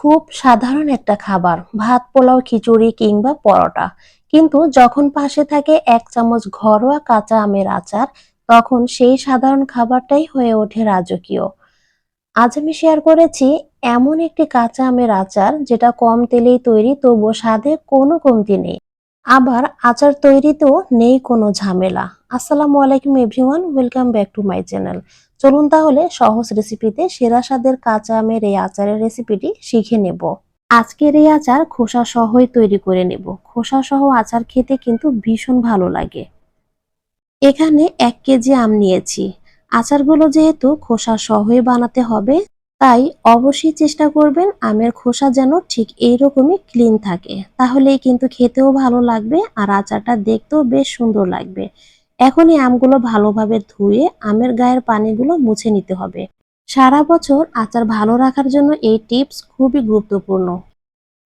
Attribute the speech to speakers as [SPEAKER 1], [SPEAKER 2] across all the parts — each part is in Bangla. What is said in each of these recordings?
[SPEAKER 1] খুব সাধারণ একটা খাবার, ভাত, পোলাও, খিচুড়ি কিংবা পরোটা। কিন্তু যখন পাশে থাকে এক চামচ ঘরোয়া কাঁচা আমের আচার, তখন সেই সাধারণ খাবারটাই হয়ে ওঠে রাজকীয়। আজ আমি শেয়ার করেছি এমন একটি কাঁচা আমের আচার যেটা কম তেলেই তৈরি, তবুও স্বাদে কোনো কমতি নেই। আবার আচার তৈরিতেও নেই কোনো ঝামেলা। আসসালামু আলাইকুম everyone welcome back to my channel চলুন তাহলে সহজ রেসিপিতে সেরা স্বাদের কাঁচা আমের এই আচারের রেসিপিটি শিখে নেব। আজকের এই আচার খোসা সহই তৈরি করে নেব। খোসা সহ আচার খেতে কিন্তু ভীষণ ভালো লাগে। এখানে এক কেজি আম নিয়েছি। আচারগুলো যেহেতু খোসা সহই বানাতে হবে, তাই অবশ্যই চেষ্টা করবেন আমের খোসা যেন ঠিক এইরকমই ক্লিন থাকে। তাহলেই কিন্তু খেতেও ভালো লাগবে আর আচারটা দেখতেও বেশ সুন্দর লাগবে। এখন এই আমগুলো ভালোভাবে ধুয়ে আমের গায়ের পানিগুলো মুছে নিতে হবে। সারা বছর আচার ভালো রাখার জন্য এই টিপস খুবই গুরুত্বপূর্ণ।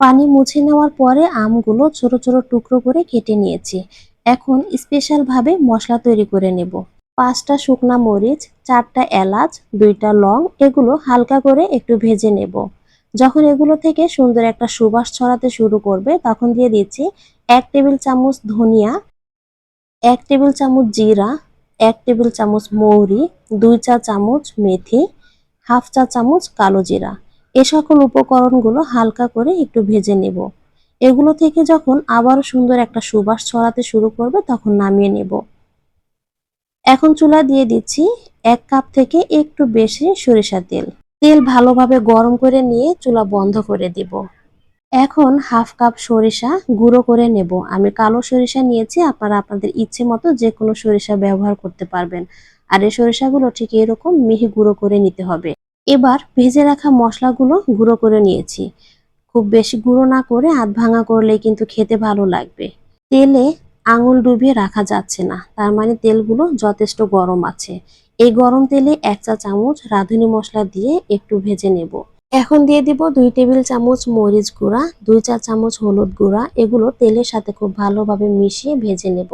[SPEAKER 1] পানি মুছে নেওয়ার পরে আমগুলো ছোট ছোট টুকরো করে কেটে নিয়েছি। এখন স্পেশালভাবে মশলা তৈরি করে নেব। পাঁচটা শুকনা মরিচ, চারটা এলাচ, দুইটা লং এগুলো হালকা করে একটু ভেজে নেব। যখন এগুলো থেকে সুন্দর একটা সুবাস ছড়াতে শুরু করবে, তখন দিয়ে দিচ্ছি এক টেবিল চামচ ধনিয়া এক টেবিল চামচ জিরা, এক টেবিল চামচ মৌরি, দুই চা চামচ মেথি, হাফ চা চামচ কালো জিরা। এ সকল উপকরণগুলো হালকা করে একটু ভেজে নেব। এগুলো থেকে যখন আবারও সুন্দর একটা সুবাস ছড়াতে শুরু করবে, তখন নামিয়ে নেব। এখন চুলা দিয়ে দিচ্ছি এক কাপ থেকে একটু বেশি সরিষার তেল। তেল ভালোভাবে গরম করে নিয়ে চুলা বন্ধ করে দিব। এখন হাফ কাপ সরিষা গুঁড়ো করে নেব। আমি কালো সরিষা নিয়েছি, আপনারা আপনাদের ইচ্ছে মতো যে কোনো সরিষা ব্যবহার করতে পারবেন। আর এই সরিষাগুলো ঠিক এরকম মিহি গুঁড়ো করে নিতে হবে। এবার ভেজে রাখা মশলাগুলো গুঁড়ো করে নিয়েছি। খুব বেশি গুঁড়ো না করে আধ ভাঙা করলে কিন্তু খেতে ভালো লাগবে। তেলে আঙুল ডুবিয়ে রাখা যাচ্ছে না, তার মানে তেলগুলো যথেষ্ট গরম আছে। এই গরম তেলে এক চা চামচ রাঁধুনি মশলা দিয়ে একটু ভেজে নেব। এখন দিয়ে দিব দুই টেবিল চামচ মরিচ গুঁড়া, দুই চা চামচ হলুদ গুঁড়া। এগুলো তেলের সাথে খুব ভালোভাবে মিশিয়ে ভেজে নেব।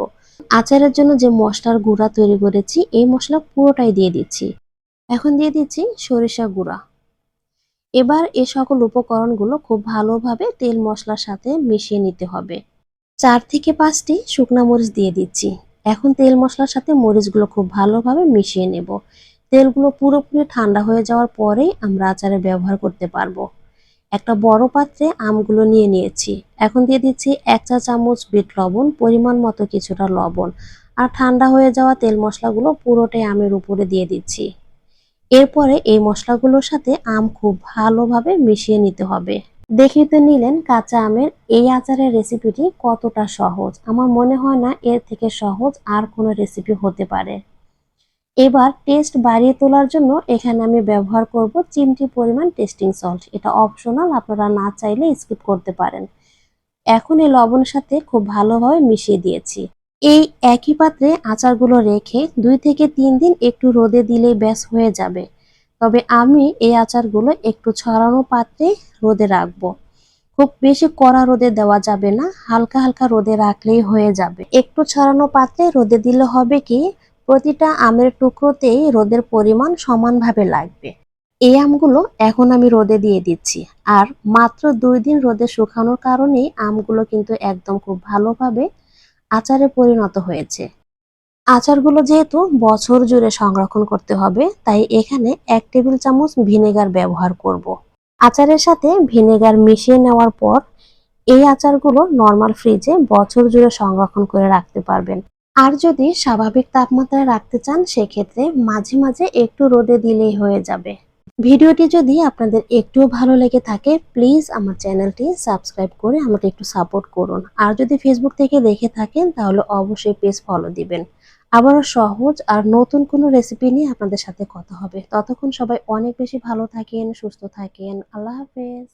[SPEAKER 1] আচারের জন্য যে মশলার গুঁড়া তৈরি করেছি, এই মশলা পুরোটাই দিয়ে দিচ্ছি। এখন দিয়ে দিচ্ছি সরিষা গুঁড়া। এবার এ সকল উপকরণগুলো খুব ভালোভাবে তেল মশলার সাথে মিশিয়ে নিতে হবে। চার থেকে পাঁচটি শুকনা মরিচ দিয়ে দিচ্ছি। এখন তেল মশলার সাথে মরিচগুলো খুব ভালোভাবে মিশিয়ে নেব। তেলগুলো পুরোপুরি ঠান্ডা হয়ে যাওয়ার পরেই আমরা আচারে ব্যবহার করতে পারব। একটা বড় পাত্রে আমগুলো নিয়ে নিয়েছি। এখন দিয়ে দিচ্ছি এক চা চামচ বিট লবণ, পরিমাণ মতো কিছুটা লবণ। আর ঠান্ডা হয়ে যাওয়া তেল মশলাগুলো পুরোটাই আমের উপরে দিয়ে দিচ্ছি। এরপরে এই মশলাগুলোর সাথে আম খুব ভালোভাবে মিশিয়ে নিতে হবে। দেখে তো নিলেন কাঁচা আমের এই আচারের রেসিপিটি কতটা সহজ। আমার মনে হয় না এর থেকে সহজ আর কোনো রেসিপি হতে পারে। এবার টেস্ট বাড়িয়ে তোলার জন্য এখানে আমি ব্যবহার করব চিমটি পরিমাণ টেস্টিং সল্ট এটা অপশনাল আপনারা না চাইলে স্কিপ করতে পারেন। এখন এই লবণের সাথে খুব ভালোভাবে মিশিয়ে দিয়েছি। এই একই পাত্রে আচারগুলো রেখে দুই থেকে তিন দিন একটু রোদে দিলেই ব্যাস হয়ে যাবে। তবে আমি এই আচারগুলো একটু ছড়ানো পাত্রে রোদে রাখব। খুব বেশি কড়া রোদে দেওয়া যাবে না, হালকা হালকা রোদে রাখলেই হয়ে যাবে। একটু ছড়ানো পাত্রে রোদে দিলে হবে কি প্রতিটা আমের টুকরোতেই রোদের পরিমাণ সমানভাবে লাগবে। এই আমগুলো এখন আমি রোদে দিয়ে দিচ্ছি। আর মাত্র দুই দিন রোদে শুকানোর কারণেই আমগুলো কিন্তু একদম খুব ভালোভাবে আচারে পরিণত হয়েছে। আচারগুলো যেহেতু বছর জুড়ে সংরক্ষণ করতে হবে, তাই এখানে এক টেবিল চামচ ভিনেগার ব্যবহার করব। আচারের সাথে ভিনেগার মিশিয়ে নেওয়ার পর এই আচারগুলো নর্মাল ফ্রিজে বছর জুড়ে সংরক্ষণ করে রাখতে পারবেন। আর যদি স্বাভাবিক তাপমাত্রায় রাখতে চান, সেক্ষেত্রে মাঝে মাঝে একটু রোদে দিলেই হয়ে যাবে। ভিডিওটি যদি আপনাদের একটুও ভালো লেগে থাকে, প্লিজ আমার চ্যানেলটি সাবস্ক্রাইব করে আমাকে একটু সাপোর্ট করুন। আর যদি ফেসবুক থেকে দেখে থাকেন, তাহলে অবশ্যই পেজ ফলো দিবেন। আবারও সহজ আর নতুন কোনো রেসিপি নিয়ে আপনাদের সাথে কথা হবে। ততক্ষণ সবাই অনেক বেশি ভালো থাকেন, সুস্থ থাকেন। আল্লাহ হাফেজ।